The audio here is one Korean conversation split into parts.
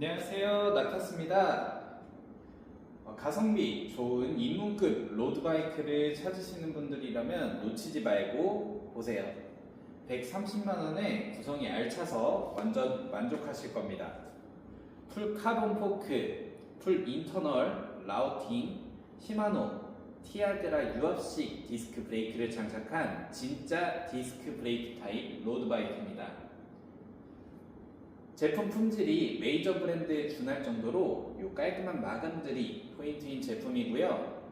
안녕하세요. 나타스입니다. 어, 가성비 좋은 입문급 로드바이크를 찾으시는 분들이라면 놓치지 말고 보세요. 130만원에 구성이 알차서 완전 만족하실 겁니다. 풀 카본 포크, 풀 인터널, 라우팅, 시마노, 티아그라 유압식 디스크 브레이크를 장착한 진짜 디스크 브레이크 타입 로드바이크입니다. 제품 품질이 메이저 브랜드에 준할 정도로 요 깔끔한 마감들이 포인트인 제품이고요.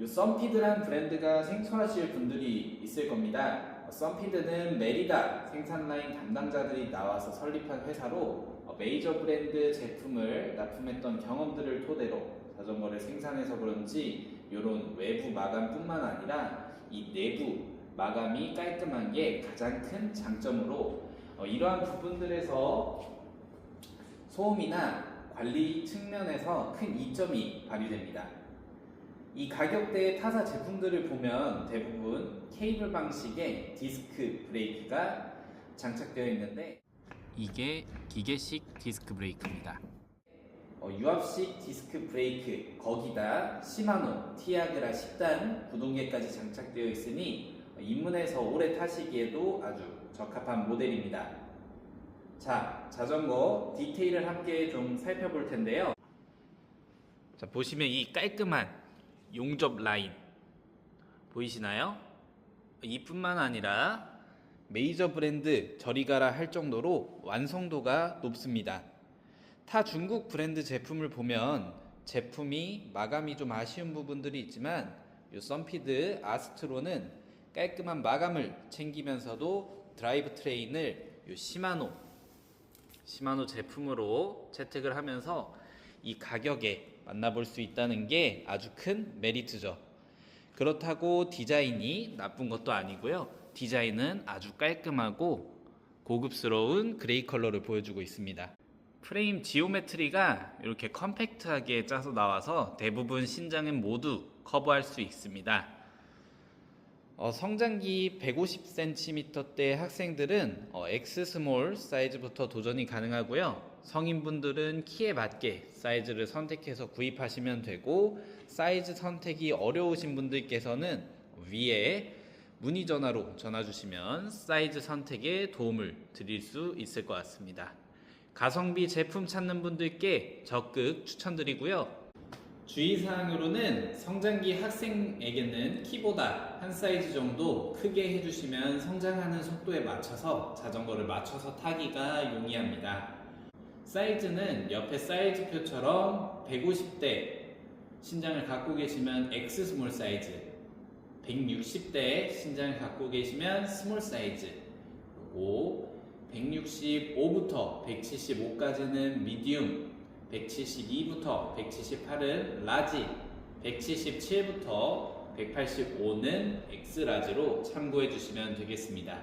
요 썬피드란 브랜드가 생소하실 분들이 있을 겁니다. 어, 썬피드는 메리다 생산 라인 담당자들이 나와서 설립한 회사로 어, 메이저 브랜드 제품을 납품했던 경험들을 토대로 자전거를 생산해서 그런지 이런 외부 마감뿐만 아니라 이 내부 마감이 깔끔한 게 가장 큰 장점으로 어, 이러한 부분들에서 소음이나 관리 측면에서 큰 이점이 발휘됩니다. 이 가격대의 타사 제품들을 보면 대부분 케이블 방식의 디스크 브레이크가 장착되어 있는데 이게 기계식 디스크 브레이크입니다. 어, 유압식 디스크 브레이크 거기다 시마노, 티아그라 10단 구동계까지 장착되어 있으니 어, 입문해서 오래 타시기에도 아주 적합한 모델입니다. 자, 자전거 디테일을 함께 좀 살펴볼 텐데요. 자, 보시면 이 깔끔한 용접 라인 보이시나요? 이뿐만 아니라 메이저 브랜드 저리 가라 할 정도로 완성도가 높습니다. 타 중국 브랜드 제품을 보면 제품이 마감이 좀 아쉬운 부분들이 있지만 이 썬피드 아스트로는 깔끔한 마감을 챙기면서도 드라이브 트레인을 이 시마노 시마노 제품으로 채택을 하면서 이 가격에 만나볼 수 있다는 게 아주 큰 메리트죠. 그렇다고 디자인이 나쁜 것도 아니고요. 디자인은 아주 깔끔하고 고급스러운 그레이 컬러를 보여주고 있습니다. 프레임 지오메트리가 이렇게 컴팩트하게 짜서 나와서 대부분 신장은 모두 커버할 수 있습니다. 어, 성장기 150cm대 학생들은 어, X 스몰 사이즈부터 도전이 가능하고요. 성인분들은 키에 맞게 사이즈를 선택해서 구입하시면 되고 사이즈 선택이 어려우신 분들께서는 위에 문의 전화로 전화 주시면 사이즈 선택에 도움을 드릴 수 있을 것 같습니다. 가성비 제품 찾는 분들께 적극 추천드리고요. 주의사항으로는 성장기 학생에게는 키보다 한 사이즈 정도 크게 해주시면 성장하는 속도에 맞춰서 자전거를 맞춰서 타기가 용이합니다. 사이즈는 옆에 사이즈표처럼 150대 신장을 갖고 계시면 X 스몰 사이즈, 160대 신장을 갖고 계시면 스몰 사이즈, 그리고 165부터 175까지는 미디움, 172부터 178은 라지, 177부터 185는 엑스라지로 참고해 주시면 되겠습니다.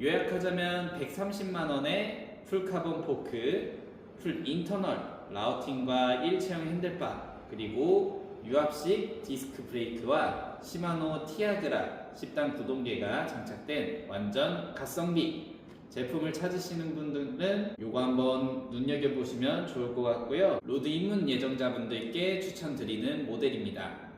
요약하자면 130만원에 풀카본 포크, 풀 인터널, 라우팅과 일체형 핸들바, 그리고 유압식 디스크 브레이크와 시마노 티아그라 10단 구동계가 장착된 완전 가성비 제품을 찾으시는 분들은 요거 한번 눈여겨보시면 좋을 것 같고요. 로드 입문 예정자분들께 추천드리는 모델입니다.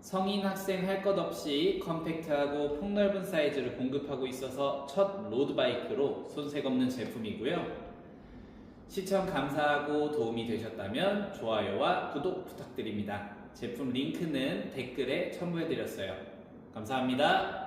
성인 학생 할 것 없이 컴팩트하고 폭넓은 사이즈를 공급하고 있어서 첫 로드바이크로 손색 없는 제품이고요. 시청 감사하고 도움이 되셨다면 좋아요와 구독 부탁드립니다. 제품 링크는 댓글에 첨부해드렸어요. 감사합니다.